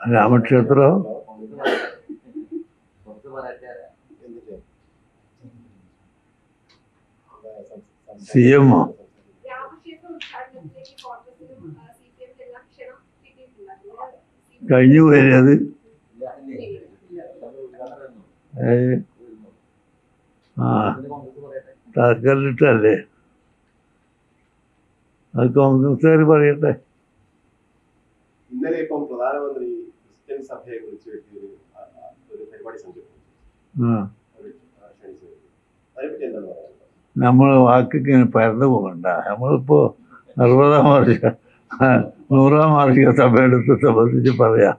രാമക്ഷേത്രം. C M കഴിഞ്ഞു പോയത് അത്? ആ. തക്കല്ലിട്ടല്ലേ അത് കോൺഗ്രസ്സുകാർ പറയട്ടെ. ഇന്നലെ ഇപ്പം പ്രധാനമന്ത്രി ക്രിസ്ത്യൻ സഭയെ കുറിച്ച് ഒരു ഒരു പരിപാടി സംഘടിപ്പിച്ചു. അതിനെപ്പറ്റി എന്താണ് നമ്മൾ വാക്കൊക്കെ ഇങ്ങനെ പരന്നു പോകണ്ട. നമ്മളിപ്പോ അറുപതാം വാർഷിക നൂറാം വാർഷിക സഭയെടുത്ത് സംബന്ധിച്ച് പറയാം.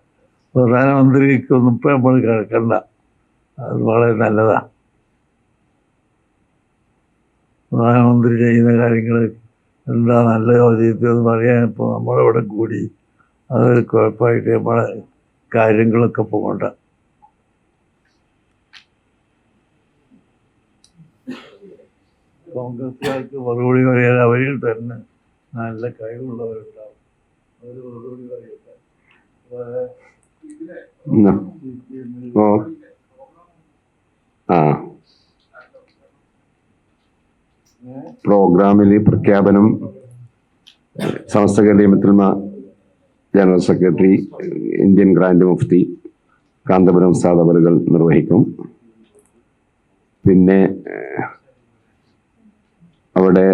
പ്രധാനമന്ത്രിക്കൊന്നും ഇപ്പം നമ്മൾ കേൾക്കണ്ട. അത് വളരെ നല്ലതാണ് പ്രധാനമന്ത്രി ചെയ്യുന്ന കാര്യങ്ങൾ എന്താ നല്ല ചോദ്യത്തിൽ പറയാൻ ഇപ്പോൾ നമ്മളിവിടെ കൂടി അതൊരു കുഴപ്പമായിട്ട് നമ്മളെ കാര്യങ്ങളൊക്കെ പോകണ്ട. കോൺഗ്രസ്സുകാർക്ക് മറുപടി പറയാൻ അവരിൽ തന്നെ നല്ല കഴിവുള്ളവരുണ്ടാവും. അവർ മറുപടി പറയട്ടെ. പ്രോഗ്രാമിൽ പ്രഖ്യാപനം സമസ്ത കേരളീയത്തിൽമ general secretary Indian grand Mufti Kanthapuram സാധവറുകൾ നിർവഹിക്കും. പിന്നെ അവിടെ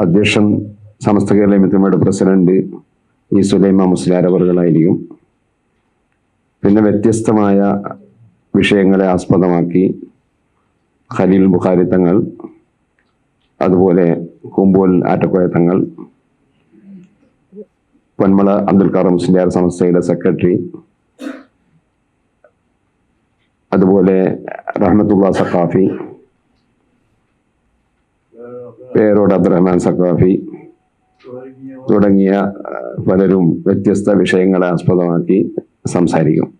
അധ്യക്ഷൻ സമസ്ത കേരള മിത്രമയുടെ പ്രസിഡന്റ് ഈ സുലൈമ മുസ്ലിയാർ അവറുകളായിരിക്കും പിന്നെ വ്യത്യസ്തമായ വിഷയങ്ങളെ ആസ്പദമാക്കി ഖലീൽ ബുഖാരി തങ്ങൾ അതുപോലെ കുമ്പോൽ ആറ്റക്കോയ തങ്ങൾ പൊന്മള അബ്ദുൽ കാറം മുസ്ലിയാർ സംസ്ഥയുടെ സെക്രട്ടറി. അതുപോലെ റഹ്മത്തുള്ള സഖാഫി. പേരോട് അബ്ദുറഹ്മാൻ സഖാഫി. തുടങ്ങിയ പലരും വ്യത്യസ്ത വിഷയങ്ങളെ ആസ്പദമാക്കി സംസാരിക്കും.